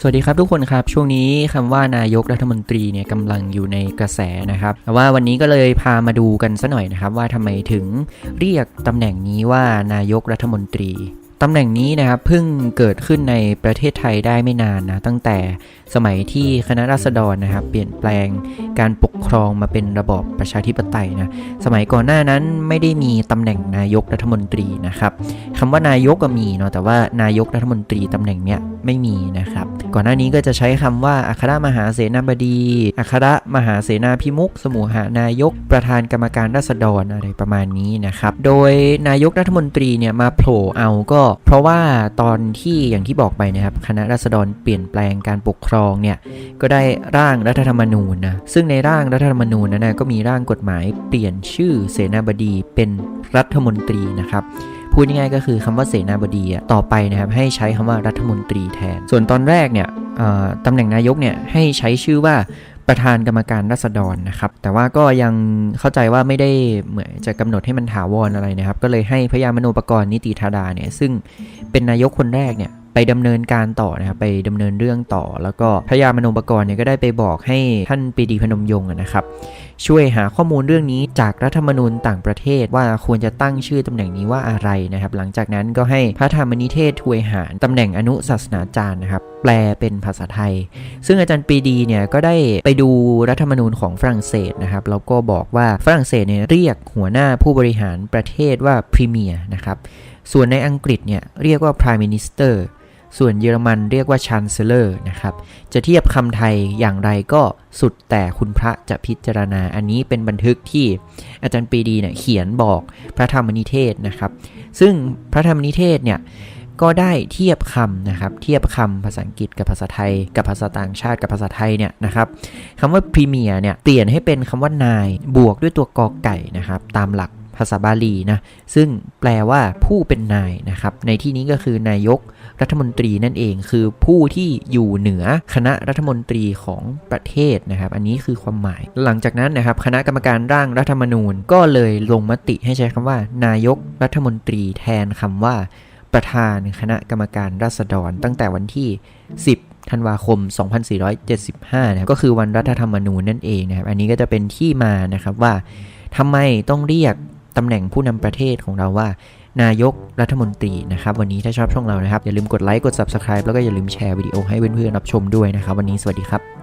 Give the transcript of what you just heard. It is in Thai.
สวัสดีครับทุกคนครับ ช่วงนี้คำว่านายกรัฐมนตรีเนี่ยกำลังอยู่ในกระแสนะครับแต่ว่าวันนี้ก็เลยพามาดูกันซะหน่อยนะครับ ว่าทำไมถึงเรียกตำแหน่งนี้ว่านายกรัฐมนตรี ตำแหน่งนี้นะครับเพิ่งเกิดขึ้นในประเทศไทยได้ไม่นานนะตั้งแต่สมัยที่คณะราษฎรนะครับ เปลี่ยนแปลงการปกครองมาเป็นระบอบประชาธิปไตยนะสมัยก่อนหน้านั้นไม่ได้มีตำแหน่งนายกรัฐมนตรีนะครับคำว่านายกก็มีเนาะแต่ว่านายกรัฐมนตรีตำแหน่งเนี้ยไม่มีนะครับ ก่อนหน้านี้ก็จะใช้คำว่าอัครมหาเสนาบดีอัครมหาเสนาพิมุขสมุหานายกประธานกรรมการราษฎรอะไรประมาณนี้นะครับโดยนายกรัฐมนตรีเนี่ยมาโผล่เอาก็เพราะว่าตอนที่อย่างที่บอกไปนะครับคณะราษฎรเปลี่ยนแปลงการปกครองเนี่ยก็ได้ร่างรัฐธรรมนูญนะซึ่งในร่างรัฐธรรมนูญนั้นนะก็มีร่างกฎหมายเปลี่ยนชื่อเสนาบดีเป็นรัฐมนตรีนะครับพูดง่ายๆก็คือคำว่าเสนาบดีต่อไปนะครับให้ใช้คำว่ารัฐมนตรีแทน ส่วนตอนแรกเนี่ยตำแหน่งนายกเนี่ยให้ใช้ชื่อว่า ประธานกรรมการรัษฎรนะครับ แต่ว่าก็ยังเข้าใจว่าไม่ได้เหมือนจะกำหนดให้มันถาวรอะไรนะครับ ก็เลยให้พระยามโนปกรณ์นิติธาดาเนี่ยซึ่งเป็นนายกคนแรกเนี่ย ไปดำเนินการต่อนะครับไปดำเนินเรื่องต่อ แล้วก็พระยามโนปกรณ์เนี่ยก็ได้ไปบอกให้ท่านปีดีพนมยงค์นะครับช่วยหาข้อมูลเรื่องนี้จากรัฐธรรมนูญต่างประเทศว่าควรจะตั้งชื่อตำแหน่งนี้ว่าอะไรนะครับ หลังจากนั้นก็ให้พระธรรมนิเทศทวยหารตำแหน่งอนุศาสนาจารย์นะครับ แปลเป็นภาษาไทย ซึ่งอาจารย์ปีดีเนี่ยก็ได้ไปดูรัฐธรรมนูญของฝรั่งเศสนะครับแล้วก็บอกว่าฝรั่งเศสเนี่ยเรียกหัวหน้าผู้บริหารประเทศว่าพรีเมียร์นะครับส่วนในอังกฤษเนี่ยเรียกว่า prime minister ส่วนเยอรมันเรียกว่า chancellor นะครับ จะเทียบคำไทยอย่างไรก็สุดแต่คุณพระจะพิจารณา อันนี้เป็นบันทึกที่อาจารย์ปรีดีเนี่ยเขียนบอกพระธรรมนิเทศนะครับ ซึ่งพระธรรมนิเทศเนี่ยก็ได้เทียบคำนะครับ เทียบคำภาษาอังกฤษกับภาษาไทย กับภาษาต่างชาติกับภาษาไทยเนี่ยนะครับคำว่า premier เนี่ยเปลี่ยนให้เป็นคำว่านายบวกด้วยตัวกอไก่นะครับ ตามหลัก ภาษาบาลีนะ ซึ่งแปลว่าผู้เป็นนายนะครับ ในที่นี้ก็คือนายกรัฐมนตรีนั่นเอง คือผู้ที่อยู่เหนือคณะรัฐมนตรีของประเทศนะครับ อันนี้คือความหมาย หลังจากนั้นนะครับ คณะกรรมการร่างรัฐธรรมนูญ ก็เลยลงมติให้ใช้คำว่า นายกรัฐมนตรีแทนคำว่า ประธานคณะกรรมการราษฎร ตั้งแต่วันที่ 10ธันวาคม 2475 นะครับ ก็คือวันรัฐธรรมนูญนั่นเองนะครับ อันนี้ก็จะเป็นที่มานะครับว่าทำไมต้องเรียก ตำแหน่งผู้นำประเทศของเราว่า นายกรัฐมนตรีนะครับ วันนี้ถ้าชอบช่องเรานะครับ อย่าลืมกดไลค์กด Subscribe แล้วก็อย่าลืมแชร์วิดีโอให้เพื่อนๆรับชมด้วยนะครับ วันนี้สวัสดีครับ